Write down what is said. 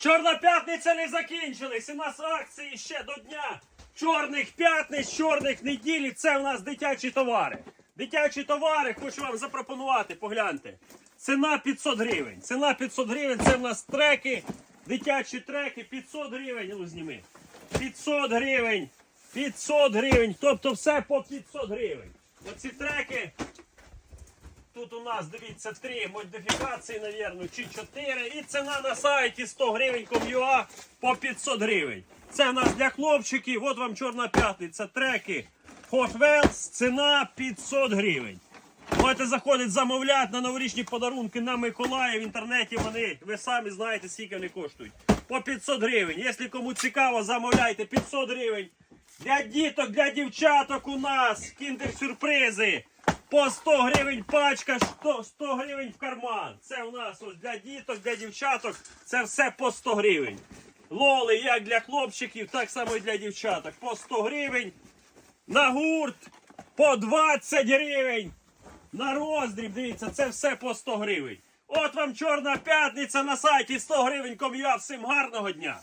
Чорна п'ятниця не закінчилась. У нас акції ще до дня. Чорних п'ятниць, чорних неділі. Це у нас дитячі товари. Дитячі товари хочу вам запропонувати. Погляньте. Ціна 500 гривень. Ціна 500 гривень. Це у нас треки. Дитячі треки 500 гривень. Ну, зніми. 500 гривень. 500 гривень. Тобто все по 500 гривень. Оці треки Тут у нас, дивіться, три модифікації, навірно, чи чотири. І ціна на сайті 100 гривень ком'юа по 500 гривень. Це в нас для хлопчиків. От вам чорна п'ятниця. Треки Hot Wheels, ціна 500 гривень. Можете заходити замовляти на новорічні подарунки на Миколая. В інтернеті вони, ви самі знаєте, скільки вони коштують. По 500 гривень. Якщо кому цікаво, замовляйте 500 гривень. Для діток, для дівчаток у нас кіндер-сюрпризи. По 100 гривень пачка, 100, 100 гривень в карман. Це у нас ось для діток, для дівчаток. Це все по 100 гривень. Лоли як для хлопчиків, так само і для дівчаток. По 100 гривень. На гурт по 20 гривень. На роздріб, дивіться, це все по 100 гривень. От вам чорна п'ятниця на сайті 100 гривень ком'я. Всім гарного дня!